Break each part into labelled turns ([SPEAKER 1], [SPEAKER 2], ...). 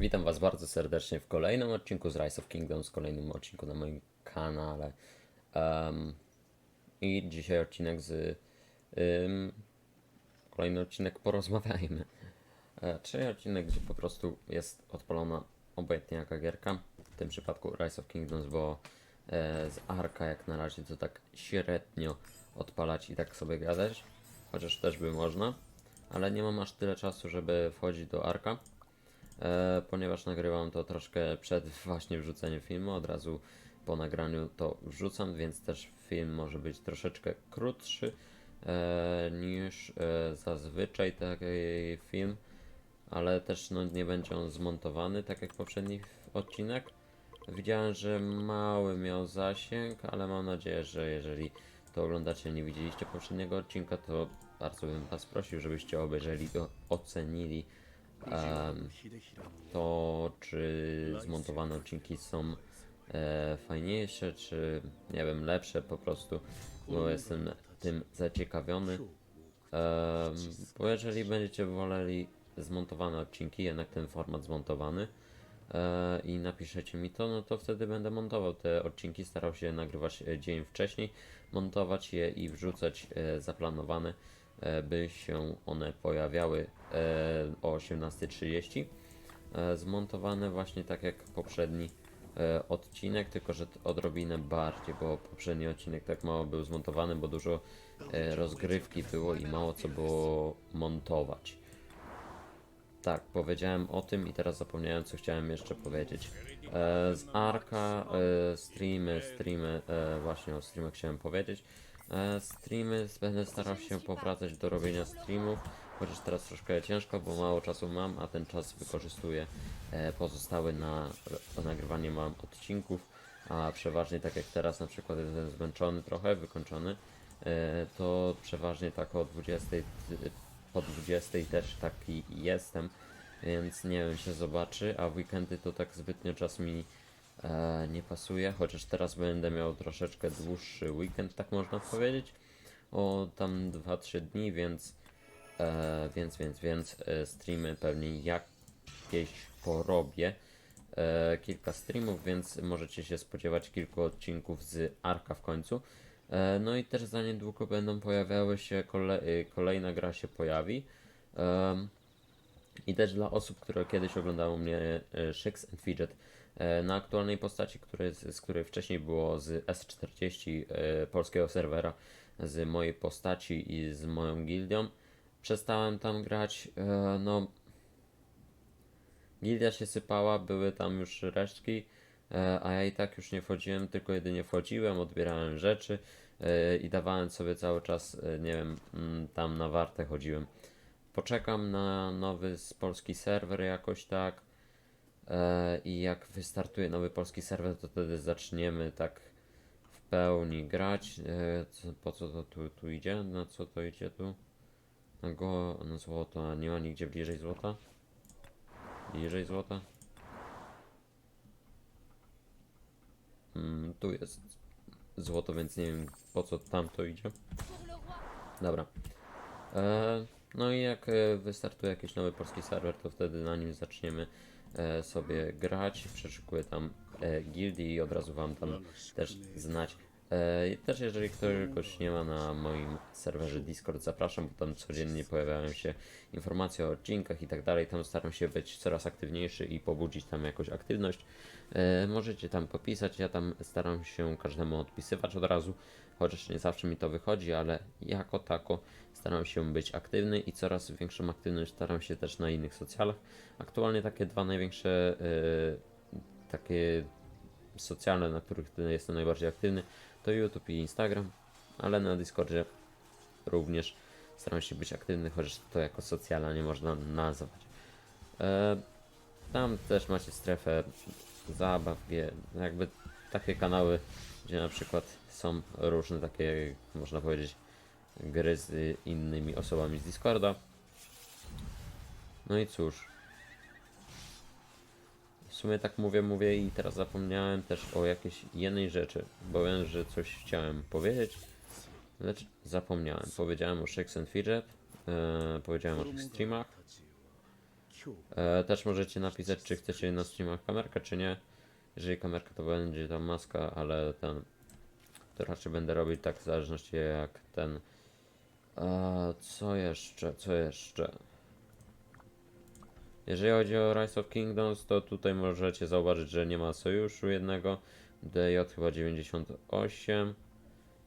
[SPEAKER 1] Witam Was bardzo serdecznie w kolejnym odcinku z Rise of Kingdoms, kolejnym odcinku na moim kanale. Em, I dzisiaj odcinek z. ym, kolejny odcinek Porozmawiajmy. E, czyli odcinek, gdzie po prostu jest odpalona obojętnie jaka gierka. W tym przypadku Rise of Kingdoms, bo e, z Arka jak na razie to tak średnio odpalać i tak sobie gadać. Chociaż też by można, ale nie mam aż tyle czasu, żeby wchodzić do Arka. E, ponieważ nagrywam to troszkę przed właśnie wrzuceniem filmu, od razu po nagraniu to wrzucam, więc też film może być troszeczkę krótszy e, niż e, zazwyczaj taki film, ale też no, nie będzie on zmontowany tak jak poprzedni odcinek. Widziałem, że mały miał zasięg, ale mam nadzieję, że jeżeli to oglądacie, nie widzieliście poprzedniego odcinka, to bardzo bym Was prosił, żebyście obejrzeli go, ocenili to, czy zmontowane odcinki są e, fajniejsze, czy nie wiem, lepsze po prostu, bo jestem tym zaciekawiony. Bo jeżeli będziecie woleli zmontowane odcinki, jednak ten format zmontowany e, i napiszecie mi to, no to wtedy będę montował te odcinki, starał się nagrywać e, dzień wcześniej, montować je i wrzucać zaplanowane, by się one pojawiały e, o 18.30 e, zmontowane właśnie tak jak poprzedni e, odcinek, tylko że odrobinę bardziej, bo poprzedni odcinek tak mało był zmontowany, bo dużo e, rozgrywki było i mało co było montować. Tak, powiedziałem o tym i teraz zapomniałem co chciałem jeszcze powiedzieć. E, z Arka e, streamy, streamy, e, właśnie o streamach chciałem powiedzieć. E, streamy, będę starał się powracać do robienia streamów, chociaż teraz troszkę ciężko, bo mało czasu mam, a ten czas wykorzystuję e, pozostały na, na nagrywanie mam odcinków, a przeważnie tak jak teraz na przykład jestem zmęczony trochę, wykończony, e, to przeważnie tak o 20, ty- po 20 też taki jestem, więc nie wiem, się zobaczy, a w weekendy to tak zbytnio czas mi e, nie pasuje, chociaż teraz będę miał troszeczkę dłuższy weekend, tak można powiedzieć, o tam 2-3 dni, więc e, więc, więc, więc e, streamy pewnie jakieś porobię. E, kilka streamów, więc możecie się spodziewać kilku odcinków z Arka w końcu. E, no i też za niedługo będą pojawiały się kole, kolejna gra się pojawi. Em, I też dla osób, które kiedyś oglądały mnie e, Shakes and Fidget e, na aktualnej postaci, który, z, której wcześniej było z S40 e, polskiego serwera, z mojej postaci i z moją gildią. Przestałem tam grać, no gildia się sypała, były tam już resztki, a ja i tak już nie wchodziłem, tylko jedynie wchodziłem, odbierałem rzeczy i dawałem sobie cały czas, nie wiem, mm, tam na wartę chodziłem. Poczekam na nowy polski serwer jakoś tak e, i jak wystartuje nowy polski serwer, to wtedy zaczniemy tak w pełni grać. E, po co to tu, tu idzie? Na co to idzie tu? Na go, na złoto, nie ma nigdzie bliżej złota? Bliżej złota? Mm, tu jest złoto, więc nie wiem po co tam to idzie. Dobra. E, no i jak e, wystartuje jakiś nowy polski serwer, to wtedy na nim zaczniemy e, sobie grać. Przeszukuję tam e, gildii i od razu wam tam też znać. E, też jeżeli kogoś nie ma na moim serwerze Discord, zapraszam, bo tam codziennie pojawiają się informacje o odcinkach i tak dalej. Tam staram się być coraz aktywniejszy i pobudzić tam jakąś aktywność. E, możecie tam popisać, ja tam staram się każdemu odpisywać od razu, chociaż nie zawsze mi to wychodzi, ale jako tako staram się być aktywny i coraz większą aktywność staram się też na innych socjalach. Aktualnie takie dwa największe e, takie socjalne, na których jestem najbardziej aktywny, to YouTube i Instagram, ale na Discordzie również staram się być aktywny, chociaż to jako socjala nie można nazwać. E, tam też macie strefę zabaw, jakby takie kanały, gdzie na przykład są różne takie, można powiedzieć, gry z innymi osobami z Discorda. No i cóż. Sumie tak mówię, mówię i teraz zapomniałem też o jakiejś jednej rzeczy, bo wiem, że coś chciałem powiedzieć, lecz zapomniałem. Powiedziałem o Shakes and Fidget, e, powiedziałem o tych streamach, E, też możecie napisać, czy chcecie na streamach kamerkę, czy nie. Jeżeli kamerka, to będzie tam maska, ale ten... To raczej będę robić tak w zależności jak ten... A co jeszcze, co jeszcze? Jeżeli chodzi o Rise of Kingdoms, to tutaj możecie zauważyć, że nie ma sojuszu jednego. DJ chyba 98.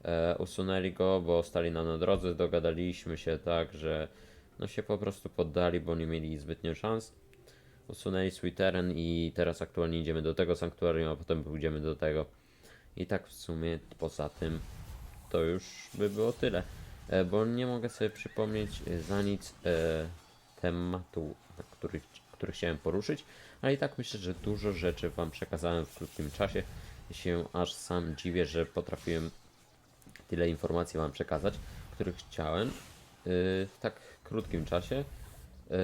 [SPEAKER 1] E, usunęli go, bo stali nam na drodze. Dogadaliśmy się tak, że no się po prostu poddali, bo nie mieli zbytnio szans. Usunęli swój teren i teraz aktualnie idziemy do tego sanktuarium, a potem pójdziemy do tego. I tak w sumie poza tym to już by było tyle. E, bo nie mogę sobie przypomnieć za nic e, tematu, na który, który chciałem poruszyć, ale i tak myślę, że dużo rzeczy Wam przekazałem w krótkim czasie. Się aż sam dziwię, że potrafiłem tyle informacji Wam przekazać, których chciałem yy, w tak krótkim czasie. Yy,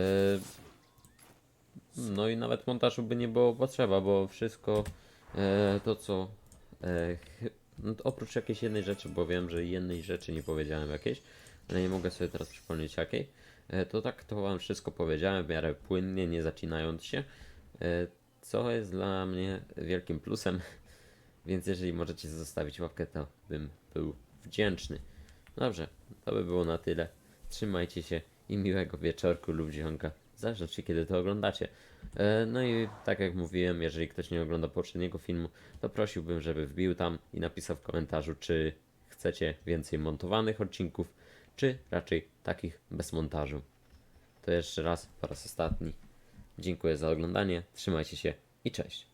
[SPEAKER 1] no i nawet montażu by nie było potrzeba, bo wszystko e, to co no oprócz jakiejś jednej rzeczy, bo wiem, że jednej rzeczy nie powiedziałem jakiejś, ale nie mogę sobie teraz przypomnieć jakiej, e, to tak to wam wszystko powiedziałem w miarę płynnie, nie zacinając się, e, co jest dla mnie wielkim plusem, więc jeżeli możecie zostawić łapkę, to bym był wdzięczny. Dobrze, to by było na tyle. Trzymajcie się i miłego wieczorku lub dzionka. W zależności kiedy to oglądacie. E, No i tak jak mówiłem, jeżeli ktoś nie ogląda poprzedniego filmu, to prosiłbym, żeby wbił tam i napisał w komentarzu, czy chcecie więcej montowanych odcinków, czy raczej takich bez montażu. To jeszcze raz, po raz ostatni. Dziękuję za oglądanie, trzymajcie się i cześć.